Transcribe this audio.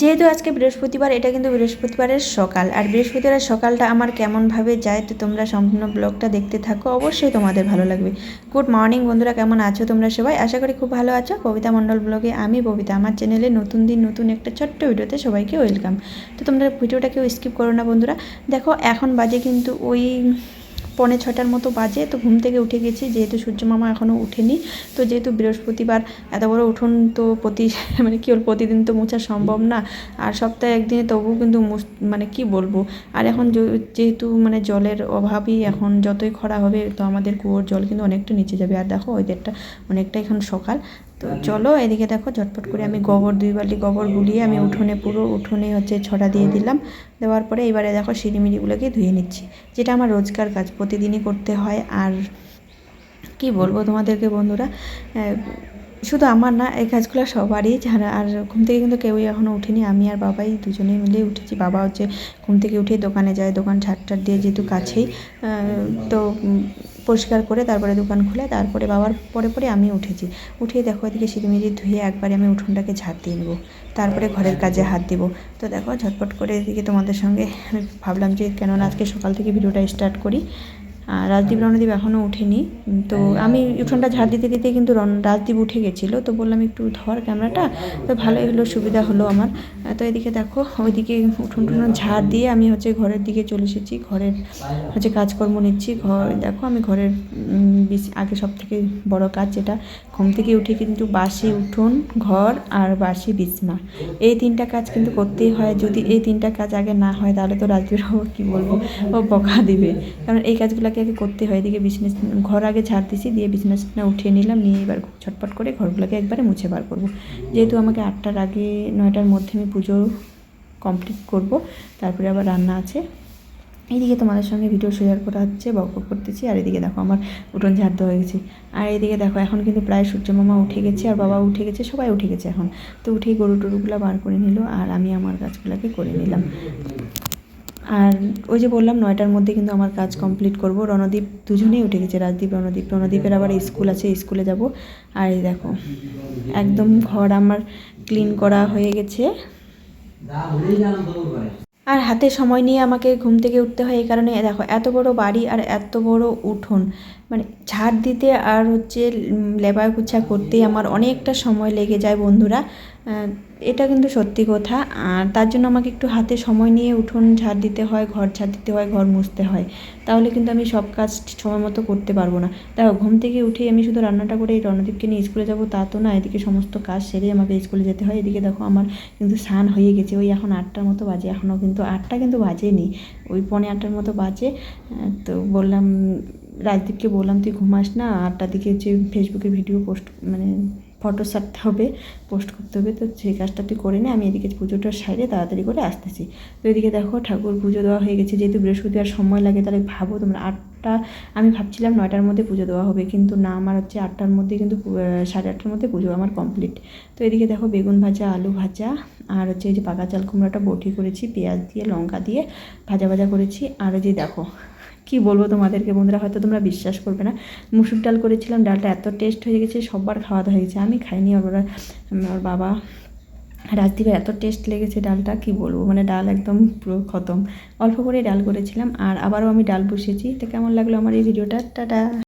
যেহেতু আজকে বৃহস্পতিবার, এটা কিন্তু বৃহস্পতিবারের সকাল। আর বৃহস্পতিবারের সকালটা আমার কেমনভাবে যায়, তো তোমরা সম্পূর্ণ ব্লগটা দেখতে থাকো। অবশ্যই তোমাদের ভালো লাগবে। গুড মর্নিং বন্ধুরা, কেমন আছো তোমরা সবাই? আশা করি খুব ভালো আছো। কবিতা মণ্ডল ব্লগে আমি কবিতা। আমার চ্যানেলে নতুন দিন, নতুন একটা ছোট্ট ভিডিওতে সবাইকে ওয়েলকাম তো তোমরা ভিডিওটা কেউ স্কিপ করো না বন্ধুরা। দেখো, এখন বাজে কিন্তু ওই পৌনে ছটার মতো বাজে, তো ঘুম থেকে উঠে গেছি, যেহেতু সূর্য মামা এখনও উঠেনি তো যেহেতু বৃহস্পতিবার, এত বড় উঠোন তো প্রতি মানে কি বল প্রতিদিন তো মোছা সম্ভব না। আর সপ্তাহে একদিনে তবুও কিন্তু মানে কি বলব, আর এখন যেহেতু মানে জলের অভাবই, এখন যতই খরা হবে, তো আমাদের কুয়োর জল কিন্তু অনেকটা নিচে যাবে। আর দেখো ওয়েদারটা অনেকটা এখন সকাল। তো চলো এদিকে দেখো, ঝটপট করে আমি গোবর দুই বালি গোবর গুলিয়ে আমি উঠোনে পুরো, উঠোনে হচ্ছে ছড়া দিয়ে দিলাম। দেওয়ার পরে এবারে দেখো সিঁড়িমিড়িগুলোকে ধুয়ে নিচ্ছি, যেটা আমার রোজকার কাজ, প্রতিদিনই করতে হয়। আর কি বলব তোমাদেরকে বন্ধুরা শুধু আমার না, এই কাজগুলো সবারই, যারা আর ঘুম থেকে কিন্তু কেউই এখনও উঠেনি, আমি আর বাবাই দুজনে মিলে উঠেছি। বাবা হচ্ছে ঘুম থেকে উঠে দোকানে যায়, দোকান ঝাড়টার দিয়ে যেহেতু কাছেই তো পরিষ্কার করে তারপরে দোকান খুলে তারপরে বাবার পরে পরে আমি উঠেছি। উঠিয়ে দেখো এদিকে সিঁড়িমিড়ি ধুয়ে একবারে আমি উঠোনটাকে ঝাড় দিয়ে নেব। তারপরে ঘরের কাজে হাত দেবো। তো দেখো ঝটপট করে এদিকে তোমাদের সঙ্গে আমি ভাবলাম যে কেননা আজকে সকাল থেকে ভিডিওটা স্টার্ট করি। আর রাজদীপ রণদীপ এখনও ওঠেনি। তো আমি উঠোনটা ঝাড় দিতে দিতে কিন্তু রণ- রাজদীপ উঠে গেছিল। তো বললাম একটু ধর ক্যামেরাটা। তো ভালোই হলো সুবিধা হলো আমার। তো এদিকে দেখো ওইদিকে উঠোন টুঠোন ঝাড় দিয়ে আমি হচ্ছে ঘরের দিকে চলে এসেছি। ঘরের হচ্ছে কাজকর্ম নিচ্ছি। ঘর দেখো আমি ঘরের আগে সব থেকে বড় কাজ যেটা, ঘুম থেকে উঠে কিন্তু বাসি উঠোন, ঘর আর বাসি বিছনা। এই তিনটা কাজ কিন্তু করতেই হয়। যদি এই তিনটা কাজ আগে না হয়, তাহলে তো রাজবীর বাবু কী বলব, ও বকা দিবে। কারণ এই কাজগুলোকে আগে করতে হয়। এদিকে বিজনেস ঘর আগে ঝাড় দিছি, দিয়ে বিজনেসটা উঠিয়ে নিলাম, নিয়ে এবার ছটপট করে ঘরগুলোকে একবারে মুছে বার করব। যেহেতু আমাকে আটটার আগে নয়টার মধ্যে আমি পুজো কমপ্লিট করব, তারপরে আবার রান্না আছে। এইদিকে তোমাদের সঙ্গে ভিডিও শেয়ার করা হচ্ছে বক করতেছি, আর এদিকে দেখো আমার উঠোন ঝাড় হয়ে গেছে। আর এদিকে দেখো, এখন কিন্তু প্রায় সূর্য মামা উঠে গেছে, আর বাবা উঠে গেছে, সবাই উঠে গেছে এখন। তো উঠেই গরু টরুগুলো বার করে নিল, আর আমি আমার কাজগুলোকে করে নিলাম। আর ওই যে বললাম, নয়টার মধ্যে কিন্তু আমার কাজ কমপ্লিট করব। রণদীপ দুজনেই উঠে গেছে, রাজদীপ, রণদীপ। রণদীপের আবার স্কুল আছে, স্কুলে যাব। আর এই দেখো, একদম ঘর আমার ক্লিন করা হয়ে গেছে। আর হাতে সময় নিয়ে আমাকে ঘুম থেকে উঠতে হয় এই কারণে। দেখো, এত বড় বাড়ি আর এত বড় উঠোন। মানে ঝাড় দিতে আর হচ্ছে লেবার গুছা করতেই আমার অনেকটা সময় লেগে যায় বন্ধুরা। এটা কিন্তু সত্যি কথা। আর তার জন্য আমাকে একটু হাতে সময় নিয়ে উঠোন ঝাড় দিতে হয়, ঘর ঝাড় দিতে হয়, ঘর মুছতে হয়। তাহলে কিন্তু আমি সব কাজ সময় মতো করতে পারব না। দেখো, ঘুম থেকে উঠেই আমি শুধু রান্নাটা করে এই রণদীপকে নিয়ে স্কুলে যাব, তা তো না, এদিকে সমস্ত কাজ সেরে আমাকে স্কুলে যেতে হয়। এদিকে দেখো, আমার কিন্তু স্নান হয়ে গেছে। ওই এখন আটটার মতো বাজে, এখনও কিন্তু আটটা কিন্তু বাজেনি। ওই পৌনে আটটার মতো বাজে। তো বললাম রাজদীপকে বললাম, তুই ঘুমাস না, আটটার দিকে যে ফেসবুকে ভিডিও পোস্ট মানে ফটো ছাড়তে হবে পোস্ট করতে হবে, তো সেই কাজটা তুই করে নে, আমি এদিকে পুজোটা সাইডে তাড়াতাড়ি করে আসতেছি। তো এদিকে দেখো ঠাকুর পুজো দেওয়া হয়ে গেছে, যেহেতু বৃহস্পতিবার সময় লাগে, তাহলে ভাবো তোমরা আটটা, আমি ভাবছিলাম নয়টার মধ্যে পুজো দেওয়া হবে, কিন্তু না, আমার হচ্ছে আটটার মধ্যে কিন্তু সাড়ে আটটার মধ্যে পুজো আমার কমপ্লিট তো এদিকে দেখো বেগুন ভাজা, আলু ভাজা, আর হচ্ছে এই যে পাকা চাল কুমড়োটা বটি করেছি, পেঁয়াজ দিয়ে, লঙ্কা দিয়ে ভাজা ভাজা করেছি, আর যে দেখো কি বলব তোমাদেরকে? বন্ধুরা, হয়তো তোমরা বিশ্বাস করবে না। মুসুর ডাল করেছিলাম, ডালটা এত টেস্ট হয়ে গেছে, সববার খাওয়া দাওয়া হয়ে গেছে। আমি খাইনি, ওরা আমার বাবা রাজদীপের এত টেস্ট লেগেছে ডালটা, কি বলব? মানে ডাল একদম পুরো খতম। অল্প করে ডাল করেছিলাম, আর আবারও আমি ডাল বসিয়েছি। তো কেমন লাগল আমার এই ভিডিওটা? টাটা!